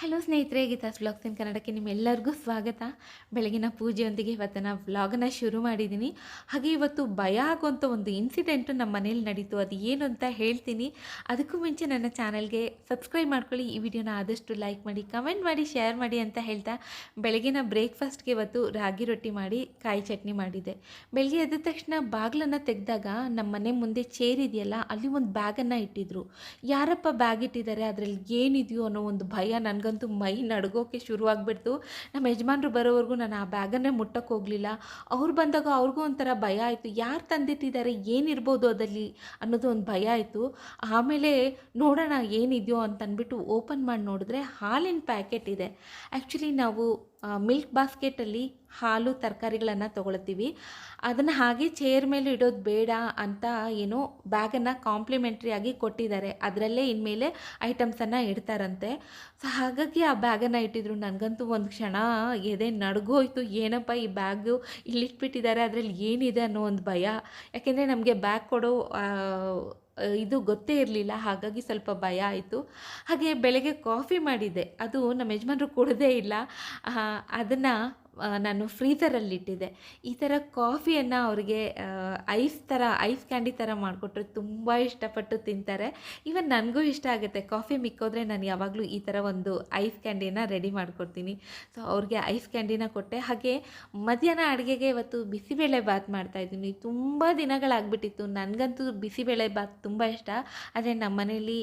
Hello ಸ್ನೇಹಿತರೆ Geetha's vlogs ಇನ್ ಕನ್ನಡಕ್ಕೆ ನಿಮ್ಮೆಲ್ಲರಿಗೂ ಸ್ವಾಗತ. ಬೆಳಗಿನ ಪೂಜೆಯೊಂದಿಗೆ ಇವತ್ತು ನಾನು ವ್ಲಾಗನ್ನ ಶುರು ಮಾಡಿದ್ದೀನಿ ಹಾಗೆ ಇವತ್ತು ಭಯ ಆಗುವಂಥ ಒಂದು ಇನ್ಸಿಡೆಂಟು ನಮ್ಮ ಮನೇಲಿ ನಡೀತು. ಅದು ಏನು ಅಂತ ಹೇಳ್ತೀನಿ. ಅದಕ್ಕೂ ಮುಂಚೆ ನನ್ನ ಚಾನಲ್ಗೆ ಸಬ್ಸ್ಕ್ರೈಬ್ ಮಾಡ್ಕೊಳ್ಳಿ. ಈ ವಿಡಿಯೋನ ಆದಷ್ಟು ಲೈಕ್ ಮಾಡಿ ಕಮೆಂಟ್ ಮಾಡಿ ಶೇರ್ ಮಾಡಿ ಅಂತ ಹೇಳ್ತಾ ಬೆಳಗಿನ ಬ್ರೇಕ್ಫಾಸ್ಟ್ಗೆ ಇವತ್ತು ರಾಗಿ ರೊಟ್ಟಿ ಮಾಡಿ, ಕಾಯಿ ಚಟ್ನಿ ಮಾಡಿದ್ದೆ. ಬೆಳಗ್ಗೆ ಎದ್ದ ತಕ್ಷಣ ಬಾಗಿಲನ್ನು ತೆಗೆದಾಗ ನಮ್ಮ ಮನೆ ಮುಂದೆ ಚೇರ್ ಇದೆಯಲ್ಲ, ಅಲ್ಲಿ ಒಂದು ಬ್ಯಾಗನ್ನು ಇಟ್ಟಿದ್ರು. ಯಾರಪ್ಪ ಬ್ಯಾಗ್ ಇಟ್ಟಿದ್ದಾರೆ? ಅದರಲ್ಲಿ ಏನಿದೆಯೋ ಅನ್ನೋ ಒಂದು ಭಯ ನನಗಂತೂ ಮೈ ನಡ್ಗೋಕೆ ಶುರುವಾಗ್ಬಿಡ್ತು. ನಮ್ಮ ಯಜಮಾನ್ರು ಬರೋವರೆಗೂ ನಾನು ಆ ಬ್ಯಾಗನ್ನೇ ಮುಟ್ಟಕ್ಕೆ ಹೋಗಲಿಲ್ಲ. ಅವ್ರು ಬಂದಾಗ ಅವ್ರಿಗೂ ಒಂಥರ ಭಯ ಆಯಿತು. ಯಾರು ತಂದಿಟ್ಟಿದ್ದಾರೆ? ಏನಿರ್ಬೋದು ಅದಲ್ಲಿ ಅನ್ನೋದು ಒಂದು ಭಯ ಆಯಿತು. ಆಮೇಲೆ ನೋಡೋಣ ಏನಿದೆಯೋ ಅಂತ ಅಂದ್ಬಿಟ್ಟು ಓಪನ್ ಮಾಡಿ ನೋಡಿದ್ರೆ ಹಾಲಿನ ಪ್ಯಾಕೆಟ್ ಇದೆ. ಆ್ಯಕ್ಚುಲಿ ನಾವು ಮಿಲ್ಕ್ ಬಾಸ್ಕೆಟಲ್ಲಿ ಹಾಲು, ತರಕಾರಿಗಳನ್ನು ತೊಗೊಳ್ತೀವಿ. ಅದನ್ನು ಹಾಗೆ ಚೇರ್ ಮೇಲೆ ಇಡೋದು ಬೇಡ ಅಂತ ಏನೋ ಬ್ಯಾಗನ್ನು ಕಾಂಪ್ಲಿಮೆಂಟ್ರಿ ಆಗಿ ಕೊಟ್ಟಿದ್ದಾರೆ. ಅದರಲ್ಲೇ ಇನ್ಮೇಲೆ ಐಟಮ್ಸನ್ನು ಇಡ್ತಾರಂತೆ. ಸೊ ಹಾಗಾಗಿ ಆ ಬ್ಯಾಗನ್ನು ಇಟ್ಟಿದ್ರು. ನನಗಂತೂ ಒಂದು ಕ್ಷಣ ಎದೆ ನಡ್ಗೋಯ್ತು. ಏನಪ್ಪ ಈ ಬ್ಯಾಗು ಇಲ್ಲಿಟ್ಬಿಟ್ಟಿದ್ದಾರೆ, ಅದರಲ್ಲಿ ಏನಿದೆ ಅನ್ನೋ ಒಂದು ಭಯ. ಯಾಕೆಂದರೆ ನಮಗೆ ಬ್ಯಾಗ್ ಕೊಡೋ ಇದು ಗೊತ್ತೇ ಇರಲಿಲ್ಲ, ಹಾಗಾಗಿ ಸ್ವಲ್ಪ ಭಯ ಆಯಿತು. ಹಾಗೆ ಬೆಳಗ್ಗೆ ಕಾಫಿ ಮಾಡಿದ್ದೆ. ಅದು ನಮ್ಮ ಯಜಮಾನರು ಕುಡದೇ ಇಲ್ಲ. ಅದನ್ನು ನಾನು ಫ್ರೀಝರಲ್ಲಿಟ್ಟಿದ್ದೆ ಈ ಥರ ಕಾಫಿಯನ್ನು ಅವ್ರಿಗೆ ಐಸ್ ಥರ, ಐಸ್ ಕ್ಯಾಂಡಿ ಥರ ಮಾಡಿಕೊಟ್ರೆ ತುಂಬ ಇಷ್ಟಪಟ್ಟು ತಿಂತಾರೆ. ಈವನ್ ನನಗೂ ಇಷ್ಟ ಆಗುತ್ತೆ. ಕಾಫಿ ಮಿಕ್ಕೋದ್ರೆ ನಾನು ಯಾವಾಗಲೂ ಈ ಥರ ಒಂದು ಐಸ್ ಕ್ಯಾಂಡಿನ ರೆಡಿ ಮಾಡಿಕೊಡ್ತೀನಿ. ಸೊ, ಅವ್ರಿಗೆ ಐಸ್ ಕ್ಯಾಂಡಿನ ಕೊಟ್ಟೆ. ಹಾಗೆ ಮಧ್ಯಾಹ್ನ ಅಡುಗೆಗೆ ಇವತ್ತು ಬಿಸಿಬೇಳೆ ಬಾತ್ ಮಾಡ್ತಾಯಿದ್ದೀನಿ ತುಂಬ ದಿನಗಳಾಗ್ಬಿಟ್ಟಿತ್ತು. ನನಗಂತೂ ಬಿಸಿಬೇಳೆ ಬಾತ್ ತುಂಬ ಇಷ್ಟ. ಆದರೆ ನಮ್ಮ ಮನೇಲಿ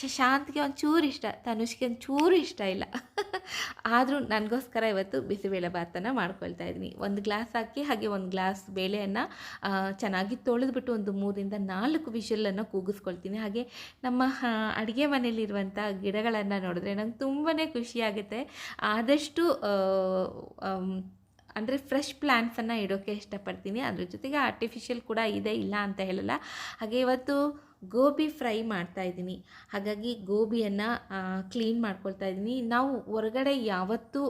ಶಶಾಂತ್ಗೆ ಒಂಚೂರು ಇಷ್ಟ. ತನುಷ್ಗೆ ಒಂಚೂರು ಇಷ್ಟ ಇಲ್ಲ. ಆದರೂ ನನಗೋಸ್ಕರ ಇವತ್ತು ಬಿಸಿಬೇಳೆ ಭಾತನ್ನು ಮಾಡ್ಕೊಳ್ತಾ ಇದ್ದೀನಿ. ಒಂದು ಗ್ಲಾಸ್ ಹಾಕಿ ಹಾಗೆ ಒಂದು ಗ್ಲಾಸ್ ಬೇಳೆಯನ್ನು ಚೆನ್ನಾಗಿ ತೊಳೆದ್ಬಿಟ್ಟು ಒಂದು ಮೂರಿಂದ ನಾಲ್ಕು ವಿಷಲನ್ನು ಕೂಗಿಸ್ಕೊಳ್ತೀನಿ. ಹಾಗೆ ನಮ್ಮ ಅಡುಗೆ ಮನೆಯಲ್ಲಿರುವಂಥ ಗಿಡಗಳನ್ನು ನೋಡಿದ್ರೆ ನಂಗೆ ತುಂಬಾ ಖುಷಿಯಾಗುತ್ತೆ ಆದಷ್ಟು ಅಂದರೆ ಫ್ರೆಶ್ ಪ್ಲ್ಯಾಂಟ್ಸನ್ನು ಇಡೋಕ್ಕೆ ಇಷ್ಟಪಡ್ತೀನಿ. ಅದ್ರ ಜೊತೆಗೆ ಆರ್ಟಿಫಿಷಿಯಲ್ ಕೂಡ ಇದೆ, ಇಲ್ಲ ಅಂತ ಹೇಳಲ್ಲ. ಹಾಗೆ ಇವತ್ತು ಗೋಬಿ ಫ್ರೈ ಮಾಡ್ತಾ ಇದ್ದೀನಿ. ಹಾಗಾಗಿ ಗೋಬಿಯನ್ನು ಕ್ಲೀನ್ ಮಾಡ್ಕೊಳ್ತಾ ಇದ್ದೀನಿ. ನಾವು ಹೊರಗಡೆ ಯಾವತ್ತೂ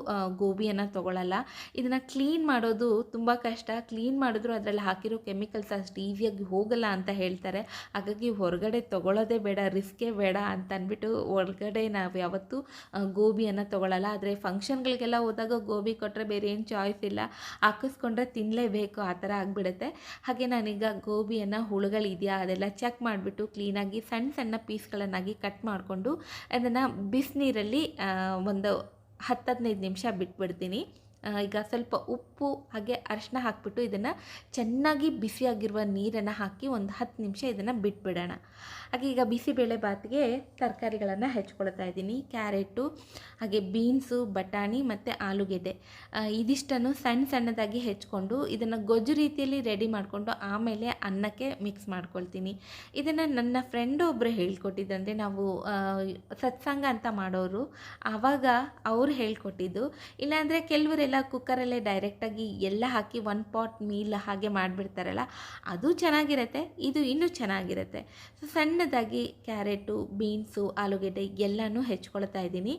ಗೋಬಿಯನ್ನು ತೊಗೊಳ್ಳಲ್ಲ ಇದನ್ನು ಕ್ಲೀನ್ ಮಾಡೋದು ತುಂಬ ಕಷ್ಟ. ಕ್ಲೀನ್ ಮಾಡಿದ್ರು ಅದರಲ್ಲಿ ಹಾಕಿರೋ ಕೆಮಿಕಲ್ಸ್ ಅಷ್ಟು ಈಸಿಯಾಗಿ ಹೋಗಲ್ಲ ಅಂತ ಹೇಳ್ತಾರೆ. ಹಾಗಾಗಿ ಹೊರಗಡೆ ತೊಗೊಳ್ಳೋದೇ ಬೇಡ ರಿಸ್ಕೇ ಬೇಡ ಅಂತ ಅಂದ್ಬಿಟ್ಟು ಹೊರಗಡೆ ನಾವು ಯಾವತ್ತೂ ಗೋಬಿಯನ್ನು ತೊಗೊಳ್ಳಲ್ಲ ಆದರೆ ಫಂಕ್ಷನ್ಗಳಿಗೆಲ್ಲ ಹೋದಾಗ ಗೋಬಿ ಕೊಟ್ಟರೆ ಬೇರೆ ಏನು ಚಾಯ್ಸ್ ಇಲ್ಲ. ಹಾಕಿಸ್ಕೊಂಡ್ರೆ ತಿನ್ನಲೇಬೇಕು ಆ ಥರ ಆಗಿಬಿಡುತ್ತೆ. ಹಾಗೆ ನಾನೀಗ ಗೋಬಿಯನ್ನು ಹುಳುಗಳಿದೆಯಾ ಅದೆಲ್ಲ ಚೆಕ್ ಮಾಡಿಬಿಟ್ಟು ಕ್ಲೀನಾಗಿ ಸಣ್ಣ ಸಣ್ಣ ಪೀಸ್ಗಳನ್ನಾಗಿ ಕಟ್ ಮಾಡಿಕೊಂಡು ಅದನ್ನು ಬಿಸಿನೀರಲ್ಲಿ ಒಂದು ಹತ್ತು ಹದಿನೈದು ನಿಮಿಷ ಬಿಟ್ಬಿಡ್ತೀನಿ. ಈಗ ಸ್ವಲ್ಪ ಉಪ್ಪು, ಹಾಗೆ ಅರಿಶಿನ ಹಾಕಿಬಿಟ್ಟು ಇದನ್ನು ಚೆನ್ನಾಗಿ ಬಿಸಿಯಾಗಿರುವ ನೀರನ್ನು ಹಾಕಿ ಒಂದು ಹತ್ತು ನಿಮಿಷ ಇದನ್ನು ಬಿಟ್ಬಿಡೋಣ. ಹಾಗೆ ಈಗ ಬಿಸಿಬೇಳೆ ಬಾತ್ಗೆ ತರಕಾರಿಗಳನ್ನು ಹೆಚ್ಕೊಳ್ತಾ ಇದ್ದೀನಿ. ಕ್ಯಾರೆಟು, ಹಾಗೆ ಬೀನ್ಸು, ಬಟಾಣಿ ಮತ್ತು ಆಲೂಗೆಡ್ಡೆ. ಇದಿಷ್ಟನ್ನು ಸಣ್ಣ ಸಣ್ಣದಾಗಿ ಹೆಚ್ಕೊಂಡು ಇದನ್ನು ಗೊಜ್ಜು ರೀತಿಯಲ್ಲಿ ರೆಡಿ ಮಾಡಿಕೊಂಡು ಆಮೇಲೆ ಅನ್ನಕ್ಕೆ ಮಿಕ್ಸ್ ಮಾಡ್ಕೊಳ್ತೀನಿ. ಇದನ್ನು ನನ್ನ ಫ್ರೆಂಡ್ ಒಬ್ಬರು ಹೇಳ್ಕೊಟ್ಟಿದ್ದಂದರೆ ನಾವು ಸತ್ಸಂಗ ಅಂತ ಮಾಡೋರು. ಆವಾಗ ಅವ್ರು ಹೇಳ್ಕೊಟ್ಟಿದ್ದು. ಇಲ್ಲಾಂದರೆ ಕೆಲವರೆಲ್ಲ ಕುಕ್ಕರಲ್ಲೇ ಡೈರೆಕ್ಟಾಗಿ ಎಲ್ಲ ಹಾಕಿ ಒನ್ ಪಾಟ್ ಮೀಲ್ ಹಾಗೆ ಮಾಡಿಬಿಡ್ತಾರಲ್ಲ, ಅದು ಚೆನ್ನಾಗಿರುತ್ತೆ, ಇದು ಇನ್ನೂ ಚೆನ್ನಾಗಿರುತ್ತೆ. ಸೊ ಸಣ್ಣದಾಗಿ ಕ್ಯಾರೆಟು ಬೀನ್ಸು ಆಲೂಗೆಡ್ಡೆ ಎಲ್ಲನೂ ಹೆಚ್ಕೊಳ್ತಾ ಇದ್ದೀನಿ.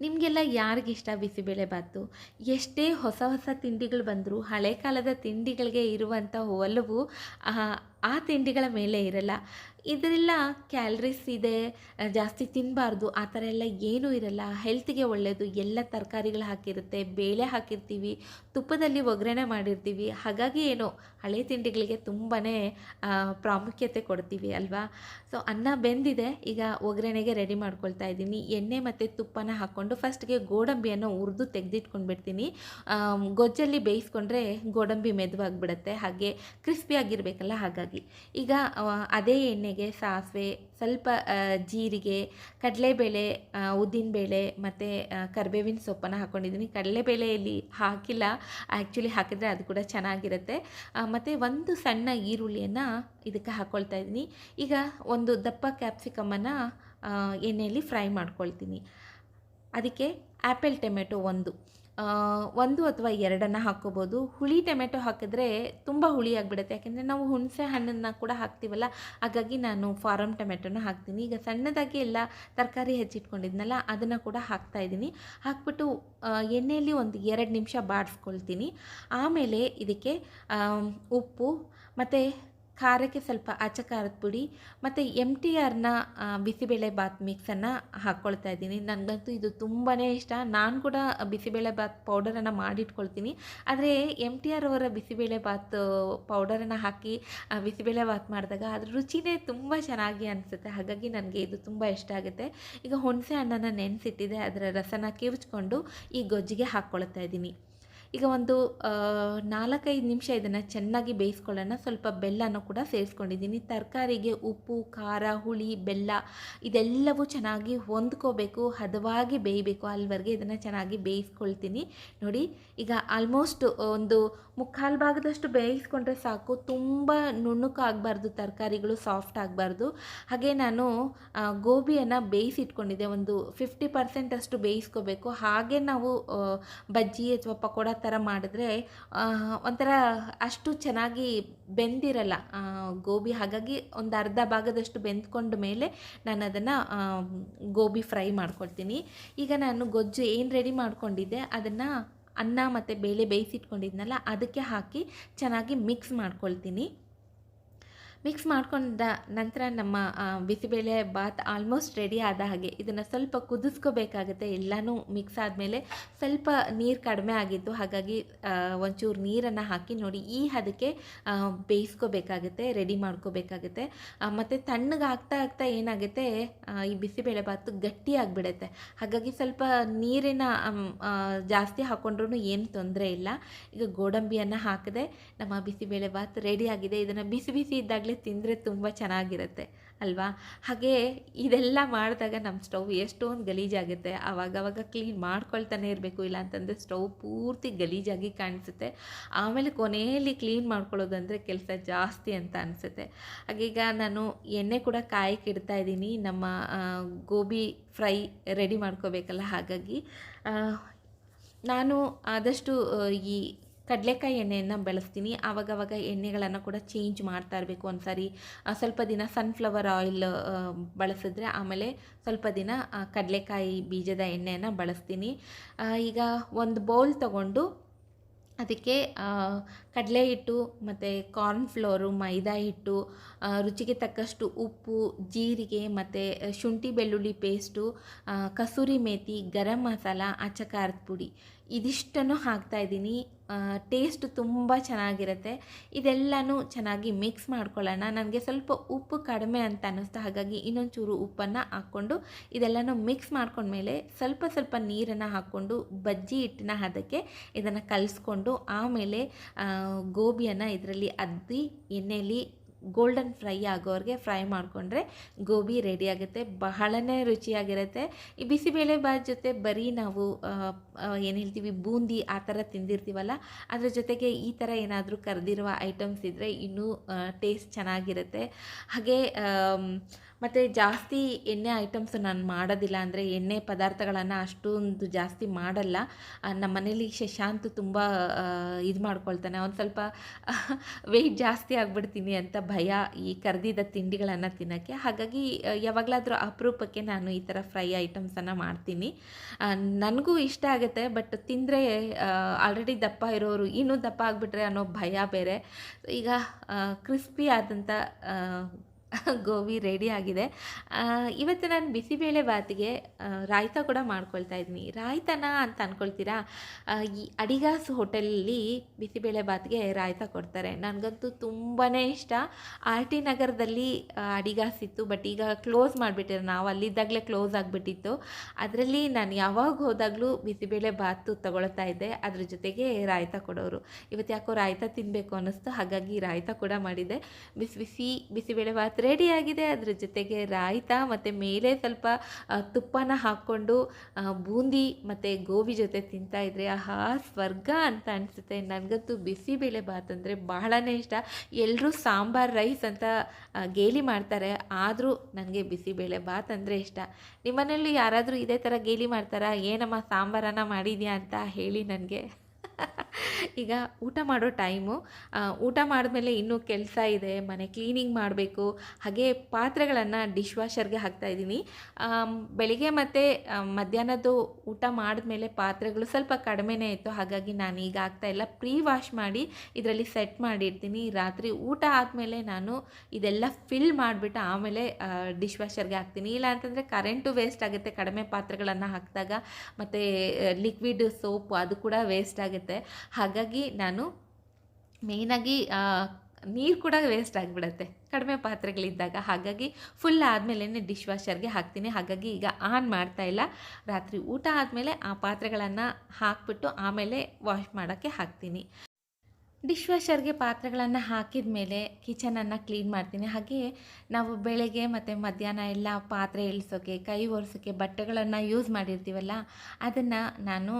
ನಿಮಗೆಲ್ಲ ಯಾರಿಗಿಷ್ಟ ಬಿಸಿಬೇಳೆ ಬಾತು? ಎಷ್ಟೇ ಹೊಸ ಹೊಸ ತಿಂಡಿಗಳು ಬಂದರೂ, ಹಳೆ ಕಾಲದ ತಿಂಡಿಗಳಿಗೆ ಇರುವಂಥ ಒಲವು ಆ, ತಿಂಡಿಗಳ ಮೇಲೆ ಇರಲ್ಲ. ಇದರೆಲ್ಲ ಕ್ಯಾಲ್ರೀಸ್ ಇದೆ ಜಾಸ್ತಿ ತಿನ್ನಬಾರ್ದು ಆ ಥರ ಎಲ್ಲ ಏನೂ ಇರಲ್ಲ. ಹೆಲ್ತಿಗೆ ಒಳ್ಳೆಯದು ಎಲ್ಲ ತರಕಾರಿಗಳು ಹಾಕಿರುತ್ತೆ ಬೇಳೆ ಹಾಕಿರ್ತೀವಿ ತುಪ್ಪದಲ್ಲಿ ಒಗ್ಗರಣೆ ಮಾಡಿರ್ತೀವಿ. ಹಾಗಾಗಿ ಏನು ಹಳೆ ತಿಂಡಿಗಳಿಗೆ ತುಂಬಾ ಪ್ರಾಮುಖ್ಯತೆ ಕೊಡ್ತೀವಿ ಅಲ್ವಾ? ಸೊ ಅನ್ನ ಬೆಂದಿದೆ ಈಗ ಒಗ್ಗರಣೆಗೆ ರೆಡಿ ಮಾಡ್ಕೊಳ್ತಾ ಇದ್ದೀನಿ. ಎಣ್ಣೆ ಮತ್ತು ತುಪ್ಪನ ಹಾಕ್ಕೊಂಡು ಫಸ್ಟ್ಗೆ ಗೋಡಂಬಿಯನ್ನು ಹುರಿದು ತೆಗೆದಿಟ್ಕೊಂಡ್ಬಿಡ್ತೀನಿ. ಗೊಜ್ಜಲ್ಲಿ ಬೇಯಿಸ್ಕೊಂಡ್ರೆ ಗೋಡಂಬಿ ಮೆದುವಾಗಿಬಿಡುತ್ತೆ. ಹಾಗೆ ಕ್ರಿಸ್ಪಿ ಆಗಿರಬೇಕಲ್ಲ ಈಗ ಅದೇ ಎಣ್ಣೆಗೆ ಸಾಸಿವೆ, ಸ್ವಲ್ಪ ಜೀರಿಗೆ, ಕಡಲೆಬೇಳೆ ಉದ್ದಿನಬೇಳೆ ಮತ್ತು ಕರಿಬೇವಿನ ಸೊಪ್ಪನ್ನು ಹಾಕ್ಕೊಂಡಿದ್ದೀನಿ ಕಡಲೆಬೇಳೆಯಲ್ಲಿ ಹಾಕಿಲ್ಲ. ಆ್ಯಕ್ಚುಲಿ ಹಾಕಿದರೆ ಅದು ಕೂಡ ಚೆನ್ನಾಗಿರುತ್ತೆ. ಮತ್ತು ಒಂದು ಸಣ್ಣ ಈರುಳ್ಳಿಯನ್ನು ಇದಕ್ಕೆ ಹಾಕ್ಕೊಳ್ತಾ ಇದ್ದೀನಿ. ಈಗ ಒಂದು ದಪ್ಪ ಕ್ಯಾಪ್ಸಿಕಮನ್ನು ಎಣ್ಣೆಯಲ್ಲಿ ಫ್ರೈ ಮಾಡ್ಕೊಳ್ತೀನಿ. ಅದಕ್ಕೆ ಆ್ಯಪಲ್ ಟೊಮೆಟೊ ಒಂದು. ಒಂದು ಅಥವಾ ಎರಡನ್ನು ಹಾಕ್ಕೋಬೋದು ಹುಳಿ ಟೊಮೆಟೊ ಹಾಕಿದ್ರೆ ತುಂಬ ಹುಳಿ ಆಗಿಬಿಡುತ್ತೆ. ಯಾಕೆಂದರೆ ನಾವು ಹುಣಸೆ ಹಣ್ಣನ್ನು ಕೂಡ ಹಾಕ್ತೀವಲ್ಲ, ಹಾಗಾಗಿ ನಾನು ಫಾರಮ್ ಟೊಮೆಟೊನ ಹಾಕ್ತೀನಿ. ಈಗ ಸಣ್ಣದಾಗಿ ಎಲ್ಲ ತರಕಾರಿ ಹೆಚ್ಚಿಟ್ಕೊಂಡಿದ್ನಲ್ಲ, ಅದನ್ನು ಕೂಡ ಹಾಕ್ತಾ ಇದ್ದೀನಿ. ಹಾಕ್ಬಿಟ್ಟು ಎಣ್ಣೆಯಲ್ಲಿ ಒಂದು ಎರಡು ನಿಮಿಷ ಬಾಡಿಸ್ಕೊಳ್ತೀನಿ. ಆಮೇಲೆ ಇದಕ್ಕೆ ಉಪ್ಪು ಮತ್ತು ಖಾರಕ್ಕೆ ಸ್ವಲ್ಪ ಅಚ್ಚ ಖಾರದ ಪುಡಿ ಮತ್ತು ಎಂ ಟಿ ಆರ್ನ ಬಿಸಿಬೇಳೆ ಬಾತ್ ಮಿಕ್ಸನ್ನು ಹಾಕ್ಕೊಳ್ತಾ ಇದ್ದೀನಿ. ನನಗಂತೂ ಇದು ತುಂಬಾ ಇಷ್ಟ. ನಾನು ಕೂಡ ಬಿಸಿಬೇಳೆ ಬಾತ್ ಪೌಡರನ್ನು ಮಾಡಿಟ್ಕೊಳ್ತೀನಿ. ಆದರೆ ಎಂ ಟಿ ಆರ್ ಅವರ ಬಿಸಿಬೇಳೆ ಬಾತ್, ಪೌಡರನ್ನು ಹಾಕಿ ಬಿಸಿಬೇಳೆ ಬಾತ್ ಮಾಡಿದಾಗ ಅದ್ರ ರುಚಿನೇ ತುಂಬ ಚೆನ್ನಾಗಿ ಅನಿಸುತ್ತೆ. ಹಾಗಾಗಿ ನನಗೆ ಇದು ತುಂಬ ಇಷ್ಟ ಆಗುತ್ತೆ. ಈಗ ಹುಣಸೆ ಹಣ್ಣನ್ನು ನೆನೆಸಿಟ್ಟಿದೆ. ಅದರ ರಸನ ಕಿವುಚ್ಕೊಂಡು ಈ ಗೊಜ್ಜಿಗೆ ಹಾಕ್ಕೊಳ್ತಾ ಇದ್ದೀನಿ. ಈಗ ಒಂದು ನಾಲ್ಕೈದು ನಿಮಿಷ ಇದನ್ನು ಚೆನ್ನಾಗಿ ಬೇಯಿಸ್ಕೊಳ್ಳೋಣ. ಸ್ವಲ್ಪ ಬೆಲ್ಲನೂ ಕೂಡ ಸೇರಿಸ್ಕೊಂಡಿದ್ದೀನಿ. ತರಕಾರಿಗೆ ಉಪ್ಪು, ಖಾರ, ಹುಳಿ, ಬೆಲ್ಲ ಇದೆಲ್ಲವೂ ಚೆನ್ನಾಗಿ ಹೊಂದ್ಕೋಬೇಕು, ಹದವಾಗಿ ಬೇಯಬೇಕು. ಅಲ್ಲಿವರೆಗೆ ಇದನ್ನು ಚೆನ್ನಾಗಿ ಬೇಯಿಸ್ಕೊಳ್ತೀನಿ. ನೋಡಿ, ಈಗ ಆಲ್ಮೋಸ್ಟ್ ಒಂದು ಮುಕ್ಕಾಲು ಭಾಗದಷ್ಟು ಬೇಯಿಸ್ಕೊಂಡ್ರೆ ಸಾಕು. ತುಂಬ ನುಣ್ಣಕ್ಕಾಗಬಾರ್ದು ತರಕಾರಿಗಳು ಸಾಫ್ಟ್ ಆಗಬಾರ್ದು. ಹಾಗೆ ನಾನು ಗೋಬಿಯನ್ನು ಬೇಯಿಸಿಟ್ಕೊಂಡಿದ್ದೆ. ಒಂದು ಫಿಫ್ಟಿ ಪರ್ಸೆಂಟ್ ಅಷ್ಟು ಬೇಯಿಸ್ಕೋಬೇಕು. ಹಾಗೆ ನಾವು ಬಜ್ಜಿ ಅಥವಾ ಪಕೋಡ ಥರ ಮಾಡಿದ್ರೆ ಒಂಥರ ಅಷ್ಟು ಚೆನ್ನಾಗಿ ಬೆಂದಿರಲ್ಲ. ಗೋಬಿ. ಹಾಗಾಗಿ ಒಂದು ಅರ್ಧ ಭಾಗದಷ್ಟು ಬೆಂದ್ಕೊಂಡ ಮೇಲೆ ನಾನು ಅದನ್ನು ಗೋಬಿ ಫ್ರೈ ಮಾಡ್ಕೊಳ್ತೀನಿ. ಈಗ ನಾನು ಗೊಜ್ಜು ಏನು ರೆಡಿ ಮಾಡ್ಕೊಂಡಿದ್ದೆ, ಅದನ್ನು ಅನ್ನ ಮತ್ತು ಬೇಳೆ ಬೇಯಿಸಿಟ್ಕೊಂಡಿದ್ನಲ್ಲ, ಅದಕ್ಕೆ ಹಾಕಿ ಚೆನ್ನಾಗಿ ಮಿಕ್ಸ್ ಮಾಡ್ಕೊಳ್ತೀನಿ. ಮಿಕ್ಸ್ ಮಾಡ್ಕೊಂಡ ನಂತರ ನಮ್ಮ ಬಿಸಿಬೇಳೆ ಬಾತ್ ಆಲ್ಮೋಸ್ಟ್ ರೆಡಿ ಆದ ಹಾಗೆ ಇದನ್ನು ಸ್ವಲ್ಪ ಕುದಿಸ್ಕೋಬೇಕಾಗುತ್ತೆ. ಎಲ್ಲನೂ ಮಿಕ್ಸ್ ಆದಮೇಲೆ ಸ್ವಲ್ಪ ನೀರು ಕಡಿಮೆ ಆಗಿತ್ತು ಹಾಗಾಗಿ ಒಂಚೂರು ನೀರನ್ನು ಹಾಕಿ ನೋಡಿ ಈ ಹದಕ್ಕೆ ಬೇಯಿಸ್ಕೋಬೇಕಾಗುತ್ತೆ ರೆಡಿ ಮಾಡ್ಕೋಬೇಕಾಗುತ್ತೆ. ಮತ್ತು ತಣ್ಣಗೆ ಆಗ್ತಾ ಏನಾಗುತ್ತೆ ಈ ಬಿಸಿಬೇಳೆ ಬಾತು ಗಟ್ಟಿ ಆಗಿಬಿಡುತ್ತೆ. ಹಾಗಾಗಿ ಸ್ವಲ್ಪ ನೀರಿನ ಜಾಸ್ತಿ ಹಾಕ್ಕೊಂಡ್ರೂ ಏನು ತೊಂದರೆ ಇಲ್ಲ. ಈಗ ಗೋಡಂಬಿಯನ್ನು ಹಾಕಿದೆ ನಮ್ಮ ಬಿಸಿಬೇಳೆ ಬಾತ್ ರೆಡಿ ಆಗಿದೆ. ಇದನ್ನು ಬಿಸಿ ಬಿಸಿ ಇದ್ದಾಗಲೇ ತಿಂದರೆ ತುಂಬ ಚೆನ್ನಾಗಿರುತ್ತೆ, ಅಲ್ವಾ? ಹಾಗೆ ಇದೆಲ್ಲ ಮಾಡಿದಾಗ ನಮ್ಮ ಸ್ಟವ್ ಎಷ್ಟೊಂದು ಗಲೀಜಾಗುತ್ತೆ. ಆವಾಗವಾಗ ಕ್ಲೀನ್ ಮಾಡ್ಕೊಳ್ತಾನೆ ಇರಬೇಕು, ಇಲ್ಲ ಅಂತಂದರೆ ಸ್ಟವ್ ಪೂರ್ತಿ ಗಲೀಜಾಗಿ ಕಾಣಿಸುತ್ತೆ. ಆಮೇಲೆ ಕೊನೆಯಲ್ಲಿ ಕ್ಲೀನ್ ಮಾಡ್ಕೊಳ್ಳೋದಂದರೆ ಕೆಲಸ ಜಾಸ್ತಿ ಅಂತ ಅನಿಸುತ್ತೆ. ಹಾಗೀಗ ನಾನು ಎಣ್ಣೆ ಕೂಡ ಕಾಯಕ್ಕೆ ಇಡ್ತಾ ಇದ್ದೀನಿ. ನಮ್ಮ ಗೋಬಿ ಫ್ರೈ ರೆಡಿ ಮಾಡ್ಕೋಬೇಕಲ್ಲ ಹಾಗಾಗಿ. ನಾನು ಆದಷ್ಟು ಈ ಕಡಲೆಕಾಯಿ ಎಣ್ಣೆಯನ್ನು ಬಳಸ್ತೀನಿ. ಆವಾಗವಾಗ ಎಣ್ಣೆಗಳನ್ನು ಕೂಡ ಚೇಂಜ್ ಮಾಡ್ತಾ ಇರಬೇಕು ಒಂದು ಸಾರಿ ಸ್ವಲ್ಪ ದಿನ ಸನ್ಫ್ಲವರ್ ಆಯಿಲ್ ಬಳಸಿದ್ರೆ ಆಮೇಲೆ ಸ್ವಲ್ಪ ದಿನ ಕಡಲೆಕಾಯಿ ಬೀಜದ ಎಣ್ಣೆಯನ್ನು ಬಳಸ್ತೀನಿ. ಈಗ ಒಂದು ಬೌಲ್ ತಗೊಂಡು ಅದಕ್ಕೆ ಕಡಲೆ ಹಿಟ್ಟು, ಮತ್ತು ಕಾರ್ನ್ ಫ್ಲೋರು ಮೈದಾ ಹಿಟ್ಟು ರುಚಿಗೆ ತಕ್ಕಷ್ಟು ಉಪ್ಪು, ಜೀರಿಗೆ, ಮತ್ತು ಶುಂಠಿ ಬೆಳ್ಳುಳ್ಳಿ ಪೇಸ್ಟು ಕಸೂರಿ ಮೇಥಿ ಗರಂ ಮಸಾಲ ಅಚ್ಚ ಖಾರದ ಪುಡಿ. ಇದಿಷ್ಟನ್ನು ಹಾಕ್ತಾಯಿದ್ದೀನಿ ಟೇಸ್ಟ್ ತುಂಬ ಚೆನ್ನಾಗಿರುತ್ತೆ. ಇದೆಲ್ಲನೂ ಚೆನ್ನಾಗಿ ಮಿಕ್ಸ್ ಮಾಡ್ಕೊಳ್ಳೋಣ. ನನಗೆ ಸ್ವಲ್ಪ ಉಪ್ಪು ಕಡಿಮೆ ಅಂತ ಅನ್ನಿಸ್ತು. ಹಾಗಾಗಿ ಇನ್ನೊಂಚೂರು ಉಪ್ಪನ್ನು ಹಾಕ್ಕೊಂಡು ಇದೆಲ್ಲನೂ ಮಿಕ್ಸ್ ಮಾಡ್ಕೊಂಡ್ಮೇಲೆ ಸ್ವಲ್ಪ ಸ್ವಲ್ಪ ನೀರನ್ನು ಹಾಕ್ಕೊಂಡು ಬಜ್ಜಿ ಹಿಟ್ಟಿನ ಹದಕ್ಕೆ ಇದನ್ನು ಕಲಿಸ್ಕೊಂಡು ಆಮೇಲೆ ಗೋಬಿಯನ್ನು ಇದರಲ್ಲಿ ಅದ್ದಿ ಎಣ್ಣೆಯಲ್ಲಿ ಗೋಲ್ಡನ್ ಫ್ರೈ ಆಗೋರಿಗೆ ಫ್ರೈ ಮಾಡಿಕೊಂಡ್ರೆ ಗೋಬಿ ರೆಡಿ ಆಗುತ್ತೆ, ಬಹಳನೇ ರುಚಿಯಾಗಿರುತ್ತೆ. ಈ ಬಿಸಿಬೇಳೆ ಬಾತ್ ಜೊತೆ ಬರೀ ನಾವು ಏನು ಹೇಳ್ತೀವಿ, ಬೂಂದಿ ಆ ಥರ ತಿಂದಿರ್ತೀವಲ್ಲ, ಅದರ ಜೊತೆಗೆ ಈ ಥರ ಏನಾದರೂ ಕರೆದಿರುವ ಐಟಮ್ಸ್ ಇದ್ದರೆ ಇನ್ನೂ ಟೇಸ್ಟ್ ಚೆನ್ನಾಗಿರುತ್ತೆ. ಹಾಗೆ ಮತ್ತು ಜಾಸ್ತಿ ಎಣ್ಣೆ ಐಟಮ್ಸ್ ನಾನು ಮಾಡೋದಿಲ್ಲ ಅಂದರೆ ಎಣ್ಣೆ ಪದಾರ್ಥಗಳನ್ನು ಅಷ್ಟೊಂದು ಜಾಸ್ತಿ ಮಾಡಲ್ಲ. ನಮ್ಮ ಮನೇಲಿ ಶಶಾಂತ್ ತುಂಬ ಇದು ಮಾಡ್ಕೊಳ್ತಾನೆ. ಅವ್ನು ಸ್ವಲ್ಪ ವೆಯ್ಟ್ ಜಾಸ್ತಿ ಆಗಿಬಿಡ್ತೀನಿ ಅಂತ ಭಯ ಈ ಕರೆದಿದ್ದ ತಿಂಡಿಗಳನ್ನು ತಿನ್ನೋಕ್ಕೆ. ಹಾಗಾಗಿ ಯಾವಾಗಲಾದರೂ ಅಪರೂಪಕ್ಕೆ ನಾನು ಈ ಥರ ಫ್ರೈ ಐಟಮ್ಸನ್ನು ಮಾಡ್ತೀನಿ. ನನಗೂ ಇಷ್ಟ ಆಗುತ್ತೆ, ಬಟ್ ತಿಂದರೆ ಆಲ್ರೆಡಿ ದಪ್ಪ ಇರೋರು ಇನ್ನೂ ದಪ್ಪ ಆಗಿಬಿಟ್ರೆ ಅನ್ನೋ ಭಯ ಬೇರೆ. ಈಗ ಕ್ರಿಸ್ಪಿ ಆದಂಥ ಗೋಬಿ ರೆಡಿ ಆಗಿದೆ. ಇವತ್ತು ನಾನು ಬಿಸಿಬೇಳೆ ಬಾತಿಗೆ ರಾಯ್ತ ಕೂಡ ಮಾಡ್ಕೊಳ್ತಾ ಇದ್ದೀನಿ. ರಾಯ್ತನ ಅಂತ ಅಂದ್ಕೊಳ್ತೀರಾ ಈ ಅಡಿಗಾಸ್ ಹೋಟೆಲಲ್ಲಿ ಬಿಸಿಬೇಳೆ ಬಾತ್ಗೆ ರಾಯ್ತ ಕೊಡ್ತಾರೆ. ನನಗಂತೂ ತುಂಬಾ ಇಷ್ಟ. ಆರ್ ಟಿ ನಗರದಲ್ಲಿ ಅಡಿಗಾಸ್ ಇತ್ತು, ಬಟ್ ಈಗ ಕ್ಲೋಸ್ ಮಾಡಿಬಿಟ್ಟಿರೋ ನಾವು ಅಲ್ಲಿದ್ದಾಗಲೇ ಕ್ಲೋಸ್ ಆಗಿಬಿಟ್ಟಿತ್ತು. ಅದರಲ್ಲಿ ನಾನು ಯಾವಾಗ ಹೋದಾಗಲೂ ಬಿಸಿಬೇಳೆ ಬಾತು ತಗೊಳ್ತಾ ಇದ್ದೆ. ಅದ್ರ ಜೊತೆಗೆ ರಾಯ್ತ ಕೊಡೋರು. ಇವತ್ತು ಯಾಕೋ ರಾಯ್ತ ತಿನ್ನಬೇಕು ಅನ್ನಿಸ್ತು. ಹಾಗಾಗಿ ರಾಯ್ತ ಕೂಡ ಮಾಡಿದ್ದೆ. ಬಿಸಿ ಬಿಸಿ, ಬಿಸಿಬೇಳೆ ಬಾತ್ ರೆಡಿ ಆಗಿದೆ ಅದ್ರ ಜೊತೆಗೆ ರಾಯ್ತ ಮತ್ತು ಮೇಲೆ ಸ್ವಲ್ಪ ತುಪ್ಪನ ಹಾಕ್ಕೊಂಡು ಬೂಂದಿ ಮತ್ತು ಗೋಬಿ ಜೊತೆ ತಿಂತಾ ಇದ್ರೆ, ಆಹಾ, ಸ್ವರ್ಗ ಅಂತ ಅನಿಸುತ್ತೆ. ನನಗಂತೂ ಬಿಸಿಬೇಳೆ ಬಾತ್ ಅಂದರೆ ಬಹಳನೇ ಇಷ್ಟ. ಎಲ್ಲರೂ ಸಾಂಬಾರ್, ರೈಸ್ ಅಂತ ಗೇಲಿ ಮಾಡ್ತಾರೆ. ಆದರೂ ನನಗೆ ಬಿಸಿಬೇಳೆ ಬಾತ್ ಅಂದರೆ ಇಷ್ಟ. ನಿಮ್ಮನೇಲಿ ಯಾರಾದರೂ ಇದೇ ಥರ ಗೇಲಿ ಮಾಡ್ತಾರಾ? ಏನಮ್ಮ ಸಾಂಬಾರನ್ನ ಮಾಡಿದ್ಯಾ ಅಂತ ಹೇಳಿ ನನಗೆ. ಈಗ ಊಟ ಮಾಡೋ ಟೈಮು ಊಟ ಮಾಡಿದ್ಮೇಲೆ ಇನ್ನೂ ಕೆಲಸ ಇದೆ, ಮನೆ ಕ್ಲೀನಿಂಗ್ ಮಾಡಬೇಕು, ಹಾಗೆ ಪಾತ್ರೆಗಳನ್ನು ಡಿಶ್ ವಾಷರ್ಗೆ ಹಾಕ್ತಾಯಿದ್ದೀನಿ ಬೆಳಿಗ್ಗೆ ಮತ್ತು ಮಧ್ಯಾಹ್ನದ್ದು ಊಟ ಮಾಡಿದ್ಮೇಲೆ ಪಾತ್ರೆಗಳು ಸ್ವಲ್ಪ ಕಡಿಮೆನೇ ಇತ್ತು, ಹಾಗಾಗಿ ನಾನು ಈಗ ಆಗ್ತಾಯಿಲ್ಲ ಪ್ರೀ ವಾಶ್ ಮಾಡಿ ಇದರಲ್ಲಿ ಸೆಟ್ ಮಾಡಿರ್ತೀನಿ ರಾತ್ರಿ ಊಟ ಆದಮೇಲೆ ನಾನು ಇದೆಲ್ಲ ಫಿಲ್ ಮಾಡಿಬಿಟ್ಟು ಆಮೇಲೆ ಡಿಶ್ ವಾಷರ್ಗೆ ಹಾಕ್ತೀನಿ. ಇಲ್ಲ ಅಂತಂದರೆ ಕರೆಂಟು ವೇಸ್ಟ್ ಆಗುತ್ತೆ, ಕಡಿಮೆ ಪಾತ್ರೆಗಳನ್ನು ಹಾಕಿದಾಗ. ಮತ್ತು ಲಿಕ್ವಿಡ್ ಸೋಪು ಅದು ಕೂಡ ವೇಸ್ಟ್ ಆಗುತ್ತೆ. ಹಾಗಾಗಿ ನಾನು ಮೇಯ್ನಾಗಿ ನೀರು ಕೂಡ ವೇಸ್ಟ್ ಆಗಿಬಿಡುತ್ತೆ ಕಡಿಮೆ ಪಾತ್ರೆಗಳಿದ್ದಾಗ. ಹಾಗಾಗಿ ಫುಲ್ ಆದಮೇಲೆ ಡಿಶ್ ವಾಷರ್ಗೆ ಹಾಕ್ತೀನಿ. ಹಾಗಾಗಿ ಈಗ ಆನ್ ಮಾಡ್ತಾ ಇಲ್ಲ. ರಾತ್ರಿ ಊಟ ಆದಮೇಲೆ ಆ ಪಾತ್ರೆಗಳನ್ನು ಹಾಕ್ಬಿಟ್ಟು ಆಮೇಲೆ ವಾಶ್ ಮಾಡೋಕ್ಕೆ ಹಾಕ್ತೀನಿ. ಡಿಶ್ ವಾಷರ್ಗೆ ಪಾತ್ರೆಗಳನ್ನು ಹಾಕಿದ ಮೇಲೆ ಕಿಚನನ್ನು ಕ್ಲೀನ್ ಮಾಡ್ತೀನಿ. ಹಾಗೆ ನಾವು ಬೆಳಗ್ಗೆ ಮತ್ತು ಮಧ್ಯಾಹ್ನ ಎಲ್ಲ ಪಾತ್ರೆ ಇಳಿಸೋಕ್ಕೆ ಕೈ ಒರೆಸೋಕ್ಕೆ ಬಟ್ಟೆಗಳನ್ನು ಯೂಸ್ ಮಾಡಿರ್ತೀವಲ್ಲ, ಅದನ್ನು ನಾನು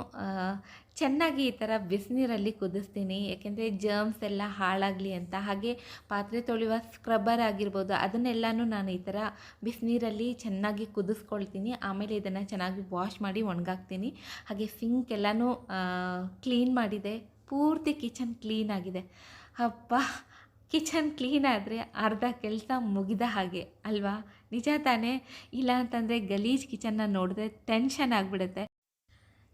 ಚೆನ್ನಾಗಿ ಈ ಥರ ಬಿಸಿನೀರಲ್ಲಿ ಕುದಿಸ್ತೀನಿ. ಯಾಕೆಂದರೆ ಜರ್ಮ್ಸ್ ಎಲ್ಲ ಹಾಳಾಗಲಿ ಅಂತ. ಹಾಗೆ ಪಾತ್ರೆ ತೊಳೆಯುವ ಸ್ಕ್ರಬ್ಬರ್ ಆಗಿರ್ಬೋದು, ಅದನ್ನೆಲ್ಲನೂ ನಾನು ಈ ಥರ ಬಿಸಿನೀರಲ್ಲಿ ಚೆನ್ನಾಗಿ ಕುದಿಸ್ಕೊಳ್ತೀನಿ. ಆಮೇಲೆ ಇದನ್ನು ಚೆನ್ನಾಗಿ ವಾಶ್ ಮಾಡಿ ಒಣಗಾಕ್ತೀನಿ. ಹಾಗೆ ಸಿಂಕ್ ಎಲ್ಲನೂ ಕ್ಲೀನ್ ಮಾಡಿದೆ. ಪೂರ್ತಿ ಕಿಚನ್ ಕ್ಲೀನ್ ಆಗಿದೆ. ಅಪ್ಪ ಕಿಚನ್ ಕ್ಲೀನ್ ಆದರೆ ಅರ್ಧ ಕೆಲಸ ಮುಗಿದ ಹಾಗೆ, ಅಲ್ವಾ? ನಿಜ ತಾನೇ? ಇಲ್ಲ ಅಂತಂದರೆ ಗಲೀಜ್ ಕಿಚನ್ನ ನೋಡಿದ್ರೆ ಟೆನ್ಷನ್ ಆಗಿಬಿಡುತ್ತೆ.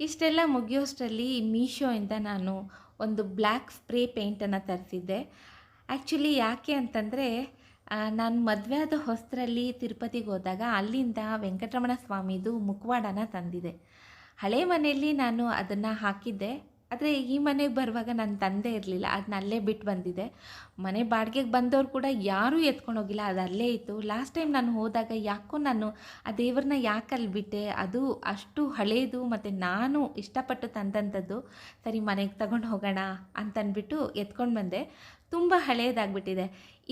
ಇಷ್ಟೆಲ್ಲ ಮುಗಿಯೋಷ್ಟರಲ್ಲಿ ಮೀಶೋಯಿಂದ ನಾನು ಒಂದು ಬ್ಲ್ಯಾಕ್ ಸ್ಪ್ರೇ ಪೇಂಟನ್ನು ತರಿಸಿದ್ದೆ. ಆ್ಯಕ್ಚುಲಿ ಯಾಕೆ ಅಂತಂದರೆ ನಾನು ಮದುವೆ ಆದ ಹೊಸರಲ್ಲಿ ತಿರುಪತಿಗೆ ಹೋದಾಗ ಅಲ್ಲಿಂದ ವೆಂಕಟರಮಣ ಸ್ವಾಮಿದು ಮುಖವಾಡನ ತಂದಿದೆ. ಹಳೆ ಮನೆಯಲ್ಲಿ ನಾನು ಅದನ್ನು ಹಾಕಿದ್ದೆ. ಆದರೆ ಈ ಮನೆಗೆ ಬರುವಾಗ ನನ್ನ ತಂದೆ ಇರಲಿಲ್ಲ ಅದನ್ನ ಅಲ್ಲೇ ಬಿಟ್ಟು ಬಂದಿದೆ. ಮನೆ ಬಾಡಿಗೆಗೆ ಬಂದವ್ರು ಕೂಡ ಯಾರೂ ಎತ್ಕೊಂಡು ಹೋಗಿಲ್ಲ ಅದು ಅಲ್ಲೇ ಇತ್ತು. ಲಾಸ್ಟ್ ಟೈಮ್ ನಾನು ಹೋದಾಗ ಯಾಕೋ ನಾನು ಆ ದೇವ್ರನ್ನ ಯಾಕೆ ಅಲ್ಲಿ ಬಿಟ್ಟೆ, ಅದು ಅಷ್ಟು ಹಳೇದು ಮತ್ತು ನಾನು ಇಷ್ಟಪಟ್ಟು ತಂದಂಥದ್ದು ಸರಿ ಮನೆಗೆ ತಗೊಂಡು ಹೋಗೋಣ ಅಂತಂದ್ಬಿಟ್ಟು ಎತ್ಕೊಂಡು ಬಂದೆ. ತುಂಬ ಹಳೇದಾಗ್ಬಿಟ್ಟಿದೆ.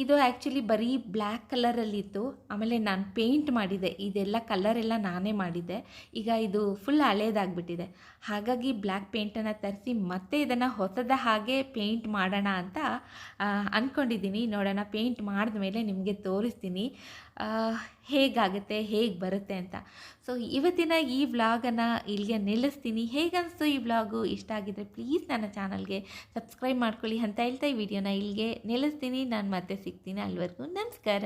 ಇದು ಆ್ಯಕ್ಚುಲಿ ಬರೀ ಬ್ಲ್ಯಾಕ್ ಕಲರಲ್ಲಿತ್ತು ಆಮೇಲೆ ನಾನು ಪೇಂಟ್ ಮಾಡಿದೆ. ಇದೆಲ್ಲ ಕಲರ್ ಎಲ್ಲ ನಾನೇ ಮಾಡಿದ್ದೆ ಈಗ ಇದು ಫುಲ್ ಹಳೇದಾಗ್ಬಿಟ್ಟಿದೆ. ಹಾಗಾಗಿ ಬ್ಲ್ಯಾಕ್ ಪೇಂಟನ್ನು ತರಿಸಿ ಮತ್ತೆ ಇದನ್ನು ಹೊಸದ ಹಾಗೆ ಪೇಂಟ್ ಮಾಡೋಣ ಅಂತ ಅಂದ್ಕೊಂಡಿದ್ದೀನಿ ನೋಡೋಣ ಪೇಂಟ್ ಮಾಡಿದ ಮೇಲೆ ನಿಮಗೆ ತೋರಿಸ್ತೀನಿ. ಹೇಗಾಗುತ್ತೆ, ಹೇಗೆ ಬರುತ್ತೆ ಅಂತ. ಸೊ ಇವತ್ತಿನ ಈ ವ್ಲಾಗನ್ನು ಇಲ್ಲಿಗೆ ನಿಲ್ಲಿಸ್ತೀನಿ. ಹೇಗನ್ನಿಸ್ತು ಈ ವ್ಲಾಗು ಇಷ್ಟ ಆಗಿದ್ರೆ ಪ್ಲೀಸ್ ನನ್ನ ಚಾನಲ್ಗೆ ಸಬ್ಸ್ಕ್ರೈಬ್ ಮಾಡ್ಕೊಳ್ಳಿ ಅಂತ ಹೇಳ್ತಾ ಈ ವಿಡಿಯೋನ ಇಲ್ಲಿಗೆ ನಿಲ್ಲಿಸ್ತೀನಿ. ನಾನು ಮತ್ತೆ ಸಿಗ್ತೀನಿ ಅಲ್ಲಿವರೆಗೂ ನಮಸ್ಕಾರ